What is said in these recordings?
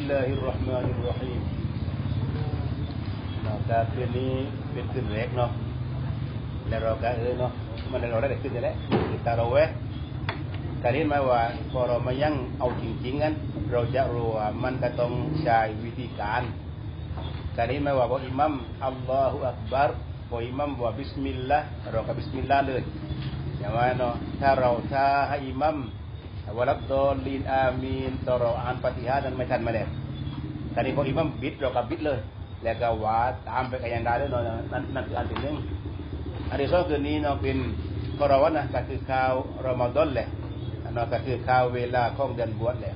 ลลาฮิรเราะห์มานิเราก็คืนนี้เป็นคืนแรกเนาะแล้วเราก็เออเนาะมันเราได้ขึ้นแล้วคือตาเราเวการนี้หมายว่าพอเรามายังเอาจริงๆนั้นเราจะรู้ว่ามันก็ต้องใช้วิธีการการนี้หมายว่าพออิหมัมอัลลอฮฺอักบัรพออิหมัมว่าบิสมิลลาห์เราก็บิสมิลลาห์เลยอย่างว่าเนาะถ้าเราถ้าให้อิหมัม วลัดดอลินอามีนตอรออ่านปฏิหา dan ไม่ทันมาเนี่ยตอนนี้พออิมัมบิดเราก็บิดเลย แล้วก็ว่าตามไปกันยังได้ด้วยนั่นนั่นคืออันที่หนึ่งอันที่สองคือนี้เนาะเป็นกรวันนะก็คือข่าวรอมฎอนแหละเนาะก็คือข่าวเวลาของเดือนบวชแหละ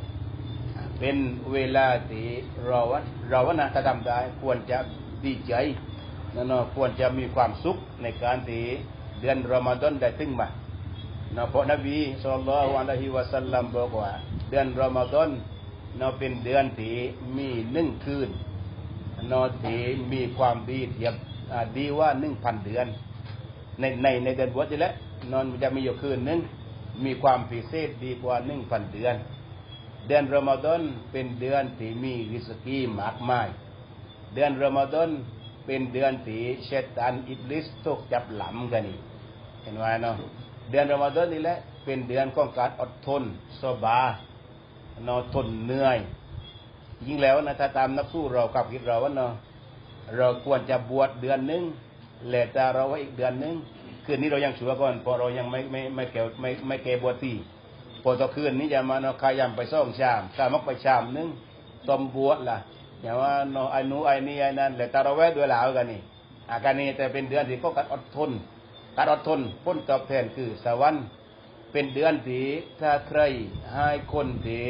เป็นเวลาที่รอวันรอวันนะถ้าทำได้ควรจะดีใจเนาะควรจะมีความสุขในการที่เดือนรอมฎอนได้ถึงมา นะพราะนบีสุลต่านอะลัยฮิวะสัลลัมบอกว่า เดือนรอมฎอนนะเป็นเดือนที่มีหนึ่งคืนนะที่มีความดีเทียบดีว่าหนึ่งพันเดือน ในในในเดือนบวชนี่แหละนอนจะมีอยู่คืนหนึงมีความพิเศษดีกว่าหนึ่งพันเดือน เดือนรอมฎอนเป็นเดือนที่มีริสกีมากมาย เดือนรอมฎอนเป็นเดือนที่เชตานอิบลิสถูกจับหลำกันนี่เห็นไหมเนาะ เดือนรอมฎอนนี่แหละเป็นเดือนของการอดทนสบานอทนเหนื่อย ยิ่งแล้วนะถ้าตามนักสู้เรากับคิดเราว่าเนาะเราควรจะบวชเดือนหนึงแล้วแต่เราไว้อีกเดือนหนึงคืนนี้เรายังชัวก่อนเพราะเรายังไม่ไม่ไม่แก่ไม่ไม่แก่บวชทีพอต่อคืนนี้จะมาเนาะขยำไปซ่องชามถ้ามักไปชามหนึงต้มบวชล่ะอย่างว่าเนาะไอ้นู้ไอ้นี่ไอ้นั่นแล้วแต่เราไว้ด้วยแล้วกันนี่อาการนี้แต่เป็นเดือนที่ก็การอดทน การอดทนผลตอบแทนคือสวรรค์เป็นเดือนที่ถ้าใครให้คนที่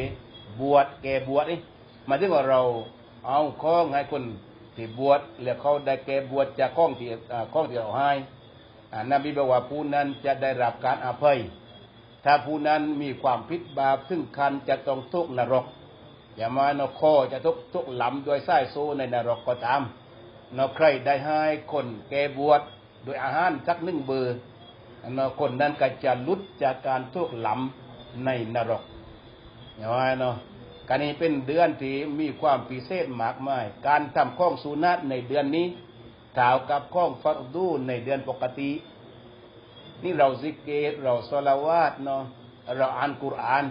บวชแก่บวชนี่หมายถึงว่าเราเอาข้องให้คนที่บวชแล้วเขาได้แก่บวชจากข้องที่ข้องที่เราให้นบีบอกว่าผู้นั้นจะได้รับการอภัย ถ้าผู้นั้นมีความผิดบาปซึ่งคันจะต้องทุกข์นรก อย่ามานคอจะทุกข์ทุกข์หลำด้วยไส้โซในนรกก็ตามนใครได้ให้คนแก่บวช โดยอาหารสักหนึ่งเบอร์นคนนั้นก็จะลุดจากการทุกข์หลำในนรกอย่างว่าเนาะการนี้เป็นเดือนที่มีความพิเศษมากมาย การทำข้องสุนัตในเดือนนี้เท่ากับข้องฟักดูในเดือนปกติ นี่เราซิกเกตเราสลาวาตเนาะเราอ่านกุรอาน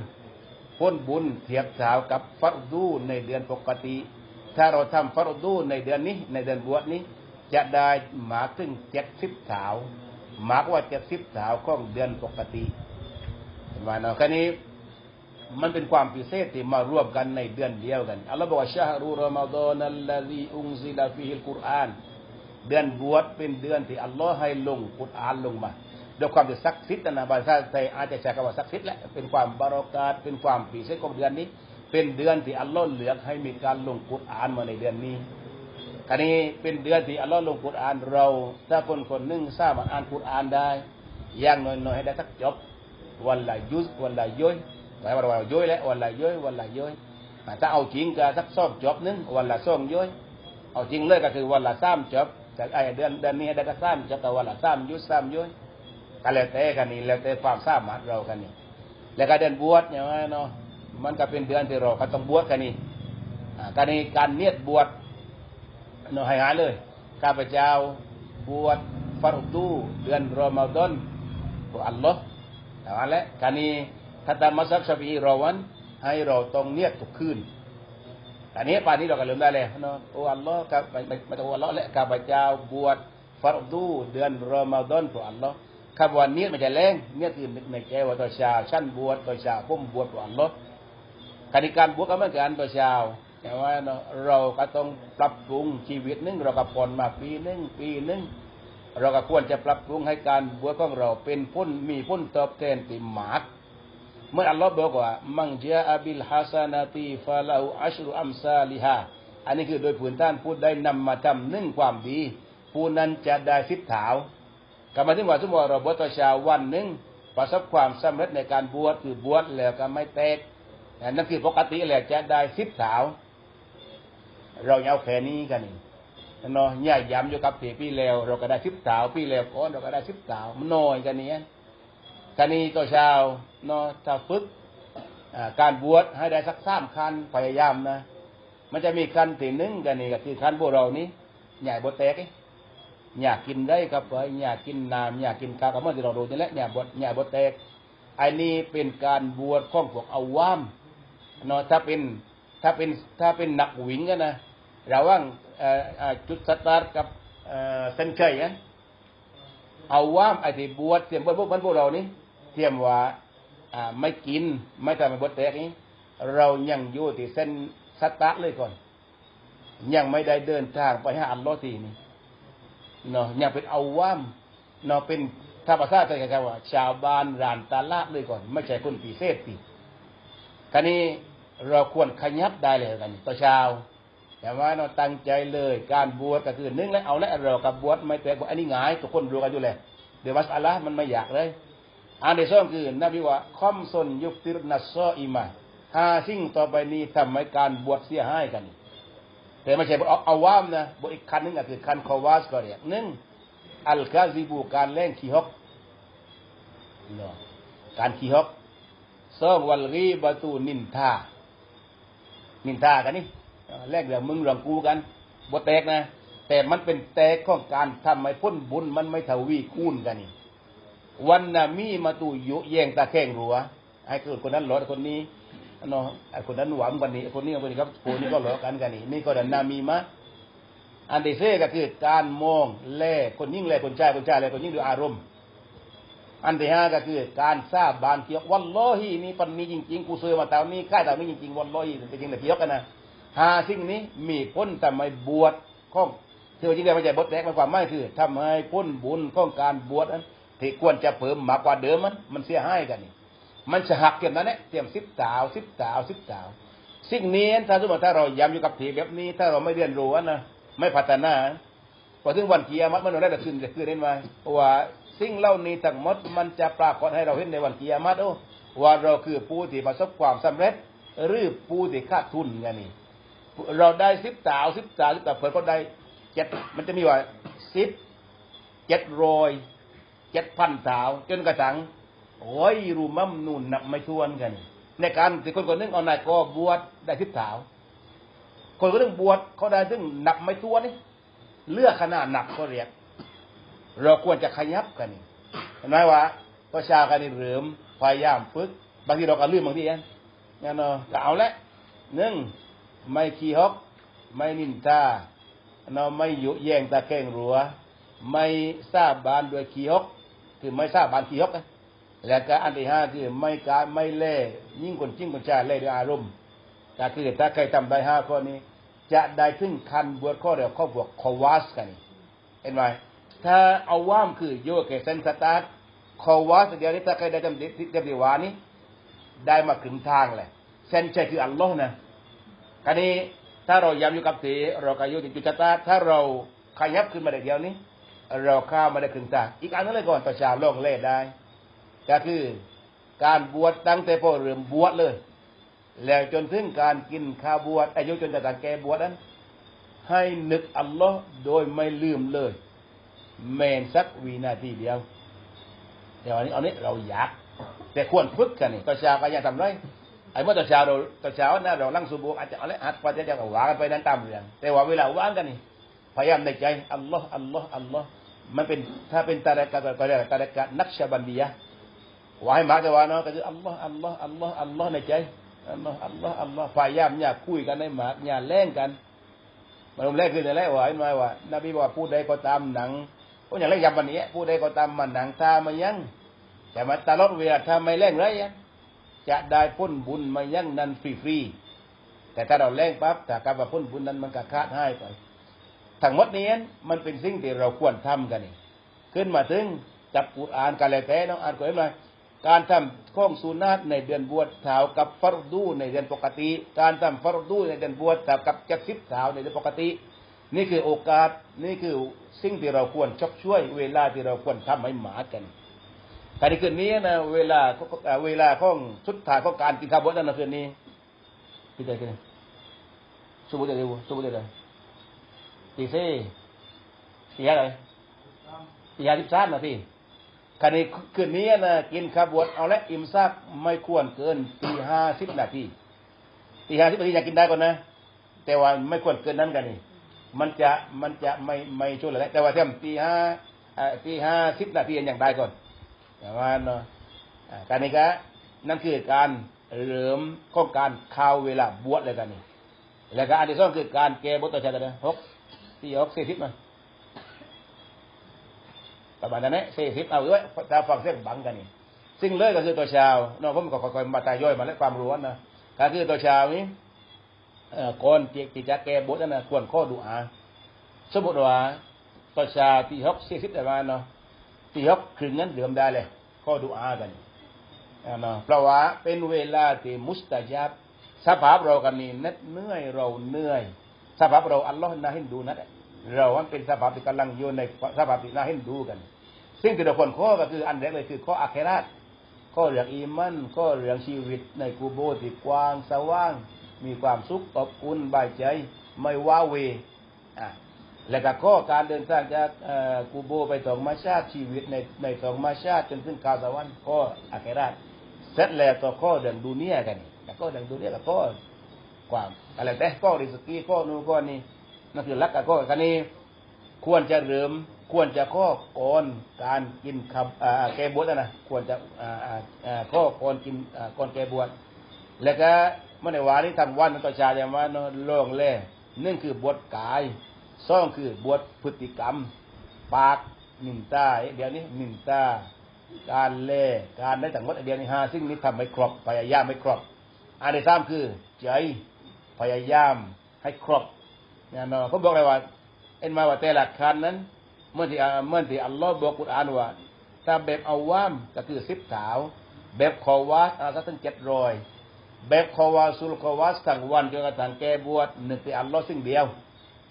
พ้นบุญเทียบเท่ากับฟักดูในเดือนปกติ ถ้าเราทำฟักดูในเดือนนี้ ในเดือนบวชนี้ จะได้หมากถึงเจ็ดสิบสาวหมากว่าเจ็ดสิบสาวของเดือนปกติเห็นไหมเนาะคันนี้มันเป็นความพิเศษที่มารวมกันในเดือนเดียวกันอัลลอฮฺบอกว่าชาฮรุรอมฎอนัลลซีอุงซิลาฟิฮิลกุรอานเดือนบวชเป็นเดือนที่อัลลอฮ์ให้ลงกุรอานลงมาด้วยความที่ศักดิ์สิทธิ์นะภาษาไทยอาจจะใช้คำว่าศักดิ์สิทธิ์แหละเป็นความบารอกาตเป็นความพิเศษของเดือนนี้ เป็นเดือนที่อัลลอฮ์เลือกให้มีการลงกุรอานมาในเดือนนี้ คันนี้เป็นเดือนที่อัลลอฮ์ลงกุรอานเรา ถ้าคนคนหนึ่งทราบอ่านกุรอานได้อย่างน้อยๆให้ได้สักจบวันละยุสวันละย้อยหมายว่าวันละย้อยแล้ววันละย้อยวันละย้อยถ้าเอาจริงก็สักสองจบหนึงวันละสองย้อยเอาจริงเลยก็คือวันละสามจบจากไอเดือนเดือนนี้ได้ก็สามจบแต่วันละสามยุสสามย้อยก็แล้วแต่กันนี่แล้วแต่ความสามารถเรากันนี่แล้วก็เดือนบวชอย่างนั้นเนาะมันก็เป็นเดือนที่เราก็ต้องบวชกันนี่การนี้การเนียดบวช นให้หาเลย ข้าพเจ้าบวชฟารดูเดือนรอมฎอนของอัลลอฮ์แต่ว่าละกานี้ถ้าตามมัสยิดชาฟีอีราวัน ให้เราต้องเนียดทุกคืนอันนี้ป่านนี้เราก็ลืมได้เลยเนาะโอ้อัลลอฮ์กับไม่ไม่ต้องอัลลอฮ์แหละข้าพเจ้าบวชฟารดูเดือนรอมฎอนของอัลลอฮ์ข้าวันนี้มันจะแรงเนี่ยคือในใจว่าตัวชาวชั้นบวชตัวชาวพุ่มบวชของอัลลอฮ์การในการบวชก็เหมือนกันตัวชาว แต่ว่าเราก็ต้องปรับปรุงชีวิตนึงเราก็ผ่อนมาปีนึงปีนึงเราก็ควรจะปรับปรุงให้การบวชของเราเป็นพ้นมีพ้นตอบแทนติมากเมื่ออัลลอฮ์บอกว่า มังเจอาบิลฮัสานาตีฟาลาหูอัชรุอัมซาลิฮาอันนี้คือโดยผืนท่านพูดได้นำมาทำหนึ่งความดี ผู้นั้นจะได้สิบถาวกลับมาถึงว่าสมมติเราบวชต่อชาววันหนึ่งประสบความสำเร็จในการบวชคือบวชแล้วก็ไม่แตกนั่นคือปกติแหละจะได้สิบถาว เราเอาแค่นี้กันนี่เนาะย่าย้ำอยู่กับปีปีแล้ว เราก็ได้สิบสาวปีแล้วก่อนเราก็ได้สิบสาวมันน้อยกันนี้กันนี้ตัวชาวเนาะถ้าฝึกการบวชให้ได้สักสามคันพยายามนะ มันจะมีคันที่หนึ่งกันนี่ก็คือคันพวกเรานี้ใหญ่บดแตกอยากกินได้ครับเอ้ยอยากกินน้ำอยากกินกากระเมื่อที่เราดูนี่แหละใหญ่บดใหญ่บดแตกไอ้นี่เป็นการบวชของพวกเอาว่ามเนาะถ้าเป็นถ้าเป็นถ้าเป็นนักวิ่งกันนะ ระหว่างจุดสตาร์ทกับเอ่อเส้นชัยนเอาว่ามไอ้ที่บวชเตรียมบวชพวกมันพวกเรานี่เตรียมว่าไม่กินไม่ทำให้บดแตกนี้ เรายังอยู่ที่เส้นสตาร์ทเลยก่อน ยังไม่ได้เดินทางไปหาอัลลอฮ์ทีนี่เนาะยังเป็นเอาว่ามเนาะเป็นถ้าภาษาไทยก็ว่า ชาวบ้านรานตาละเลยก่อน ไม่ใช่คนปีเศษปีคันนี้เราควรขยับได้เลยกันต่อเช้า แต่ว่าเราตั้งใจเลยการบวชก็คือนึ่งแล้วเอาแล้วเรากับบวชไม่แตกอันนี้ง่ายทุกคนรู้กันอยู่เลยเดี๋ยวมัสอัลละมันไม่อยากเลยอันที่สองคือนบีว่าคอมซนยุบติรนัสซออิมาห้าสิ่งต่อไปนี้ทำให้การบวชเสียหายกัน แต่ไม่ใช่บทเอาเอาว่ามนะบทอีกคันหนึงก็คือคันคอวาสก็เรียกหนึ่งอัลกาซิบูการเล่นขี้ฮอกการขี้ฮอกสองวัลกีบะตูนินทานินทากันนี่ แลกเรื่องมึงเรื่องกูกันบทแตกนะ แต่มันเป็นแตกของการทำให้พ้นบุญมันไม่ทวีคูณกันนี่วันน่ะมีมาตูยุแย่งตาแข้งรัวไอ้คนนั้นหลอคนนี้เนาะไอ้คนนั้นหวังวันนี้คนนี้วันนี้ครับคนนี้ก็หลอกันกันนี่นี่ก็ดันนามีมะอันที่เซ่ก็คือการมองแล่คนยิ่งแล่คนชายคนชายแล่คนยิ่งด้วยอารมณ์ อันที่ห้าก็คือ การทราบบานเกียกวันลอฮีนี่ปันมีจริง ๆ กูซื้อมาตามนี้ค่ายตามนี้จริงๆวันลอฮีเป็นจริงแต่เกียกกันนะ หาสิ่งนี้มีพ้นทำให้บวชข้องที่ว่าจริงๆไม่ใช่บทแรกมันความหมายคือทำให้พ้นบุญข้องการบวชนั้นที่ควรจะเพิ่มมากกว่าเดิมมันมันเสียหายกันนี่มันจะหักเก็บนั้นเนี่ยเตรียมสิบสาวสิบสาวสิบสาวสิ่งนี้ถ้าสมมติถ้าเราย้ำอยู่กับทีแบบนี้ ถ้าเราไม่เรียนรู้นะไม่พัฒนาพอถึงวันเกียรมัดมันเราได้แต่ขึ้นจะขึ้นได้ไหมว่าสิ่งเหล่านี้ทั้งหมดมันจะปรากฏให้เราเห็นในวันเกียรมัดโอ้ว่าเราคือผู้ที่ประสบความสำเร็จ หรือผู้ที่ขาดทุนไงนี่ เราได้สิบสาวสิบสาวสิบสาวเพิ่อนก็ได้เจ็ดมันจะมีว่าสิบเจ็ดร้อยเจ็ดพันสาว จนกระทั่งโอ้ยรูมั่มนูนนับไม่ทวนกัน ในการที่คนคนนึงเอานายก็บวชได้ทิพสาว คนคนนึงบวชเขาได้ถึงนับไม่ทวนนี่เลือกขนาดหนักก็เรียก เราควรจะขยับกันนี่เห็นไหมว่าประชากันนี่เริ่มพยายามฝึกบางทีเราก็ลืมบางทีอันงั้นเนาะก็เอาละหนึ่ง ไม่ขี้ฮก ไม่นินทาเนาไม่ยุแย่งตะแคงรัว ไม่ทราบบานด้วยขี้ฮก คือไม่ทราบบานขี้ฮกนะแล้วก็อันที่ห้าคือไม่การไม่เล่ยิ่งคนจิ้งคนชาเล่ด้วยอารมณ์ก็คือถ้าใครทำได้ห้าข้อนี้ จะได้ขึ้นคันบวชข้อเดียวข้อบวกคอวาสกันนี่เห็นไหมถ้าเอาว่ามคือโยกเกเซนสตาร์ทคอวาสเดียวนี้ถ้าใครได้จำเดียวดีวานี้ได้มาถึงทางเลยเซนใช่คืออัลลอฮ์นะ คราวนี้ถ้าเราย้ำอยู่กับสีเราก็อยู่ที่จุดสตาถ้าเราขยับขึ้นมาได้เดียวนี้ เราข้ามมาได้ครึ่งทางอีกอันนึงเลยก่อนประชาโลกเล่ได้ ก็คือการบวชตั้งแต่พอเริ่มบวชเลย แล้วจนถึงการกินข้าวบวชอายุจนจะต่างแก่บวชนั้น ให้นึกอัลลอฮ์โดยไม่ลืมเลยแมนสักวินาทีเดียวเดี๋ยวอันนี้อันนี้เราอยาก แต่ควรฝึกกันนี่ตอนเช้าก็ยังทำไร ไอ้เมื่อตอนเช้าเราตอนเช้านะเราลั่งสูบวกอาจจะอาละอัดไปจะจะว่ากันไปนั้นตามเรื่องแต่ว่าเวลาว่างกันนี่พยายามในใจอัลลอฮ์อัลลอฮ์อัลลอฮ์มันเป็นถ้าเป็นตาระกะก็เรียกตาระกะนักชาบันดียะว่าให้มากแต่ว่าเนาะก็คืออัลลอฮ์อัลลอฮ์อัลลอฮ์อัลลอฮ์ในใจอัลลอฮ์อัลลอฮ์อัลลอฮ์พยายามอย่าคุยกันในหมากอย่าแล่งกันมันแรกคือแต่แรกว่าเห็นไหมว่านบีบอกพูดใดก็ตามหนังพวกอย่างแรกยำวันนี้พูดใดก็ตามมันหนังตามายังแต่มาตลอดเวลาถ้าไม่แล่งไรยัง จะได้พ้นบุญมายั่งนั้นฟรีๆแต่ถ้าเราแล่งปั๊บแต่การว่าพ้นบุญนั้นมันก็ขาดใหายไปทั้งหมดนี้มันเป็นสิ่งที่เราควรทำกันนี่ขึ้นมาถึงจับกุรอานกันเลยแต่น้องอ่านก็เห็นไหมการทำข้องสุนัตในเดือนบวชเท่ากับฟารดูในเดือนปกติ การทำฟารดูในเดือนบวชเท่ากับเจ็ดสิบเท่าในเดือนปกติ นี่คือโอกาสนี่คือสิ่งที่เราควรชกช่วย เวลาที่เราควรทำให้หมากัน แต่ในคืนนี้นะเวลาเวลาของชุดถ่ายของการกินข้าวบวชนั่นนะคืนนี้พี่ใจกันสมมติเดียวสมมติเดียวตีสี่ตีอะไรตีห้าสิบสามนาทีคันนี้คืนนี้นะกินขบวนเอาละอิ่มซักไม่ควรเกินตีห้าสิบนาทีตีห้าสิบนาทีอยากกินได้ก่อนนะแต่ว่าไม่ควรเกินนั้นกันนี่มันจะมันจะไม่ไม่ช่วยอะไรแต่ว่าเที่ยมตีห้าตีห้าสิบนาทีอย่างใดก่อน แต่ว่าเนาะการนี้ก็นั่นคือการเริ่มข้องการข้าวเวลาบวชเลยกันนี่แล้วก็อันที่สองคือการแก้บทต่อชาตินะหกตีหกสี่สิบมาประมาณนั้นแหละสี่สิบเอาด้วยถ้าฟังเสียงบังกันนี่ซึ่งเลยก็คือตัวชาวเนาะผมก็ค่อยๆมาตายย่อยมาแล้วความรู้นะก็คือตัวชาวนี้เอ่อก่อนที่จะแก้บทนั้นนะควรข้อดูอาสมมติว่าต่อชาที่ฮอกสี่สิบแต่ว่าเนาะ ที่ฮอกครึ่งนั้นเดิมได้เลยข้อดูอากันเนาะเพราะว่าเป็นเวลาที่มุสตาจับสภาพเรากันนี่นัดเหนื่อยเราเหนื่อย สภาพเราอัลลอฮ์น่าเห็นดูนัดเราเป็นสภาพที่กำลังอยู่ในสภาพที่น่าเห็นดูกัน ซึ่งที่เราควรข้อก็คืออันแรกเลยคือข้ออาเคราตข้อเรื่องอีมันข้อเรื่องชีวิตในกูโบที่กว้างสว่าง มีความสุขอบอุ่นบายใจ ไม่ว้าเหวอะ และก็ข้อการเดินทางจากอ่อกูโบไปสองมาชาติชีวิตในในสองมาชาติจนถึงกาสวรรค์ข้ออาเคราตเสร็จแล้วต่อข้อเดินดูเนียกันแล้วก็เดินดูเนียกับข้อความอะไรแต่ข้อริสกีข้อนู้นข้อนี้นั่นคือลักกับข้อกันนี้ ควรจะเริ่มควรจะข้อก่อนการกินคำอ่าแก้บวชนะควรจะอ่าอ่าข้อก่อนกินอ่าก่อนแก้บวชแล้วก็เมื่อในวานี้ทำวันต่อชาอย่างว่าเนโล่งแล่นึ่งคือบวชกาย สองคือบวชพฤติกรรม ปากหนึ่งตาเดี๋ยวนี้หนึ่งตา การเล่การได้ต่างวัดเดียวนี้ห้าซึ่งนี้ทำไม่ครบพยายามไม่ครบอันที่สามคือใจพยายามให้ครบเนี่ยนาะเขาบอกเลยว่า เอ็นมาว่าแต่ละคันนั้น เมื่อที่เมื่อที่อัลลอฮ์บอกกุรอานว่าถ้าแบบเอาว่ามก็คือสิบสาว แบบคอวาสอาซะตั้งเจ็ดรอยแบบคอวาสุลคอวาสทั้งวันจนกระทั่งแกบวชหนึ่งที่อัลลอฮ์สิ่งเดียว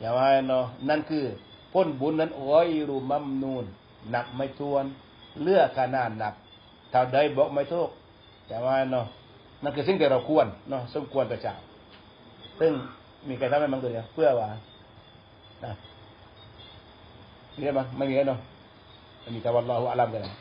อย่าว่าเนาะนั่นคือพ้นบุญนั้นโอ้ยรูมัมนูนหนักไม่ทวน เลือกขนาดหนักถ้าใดบอกไม่ทุกอย่าว่าเนาะนั่นคือสิ่งที่เราควรเนาะสมควรต่อเจ้าซึ่งมีใครทำให้มันตัวเดียวเพื่อว่านะมีได้ไหมไม่มีแล้วเนาะมีแต่วันรออัลลัมกันนะ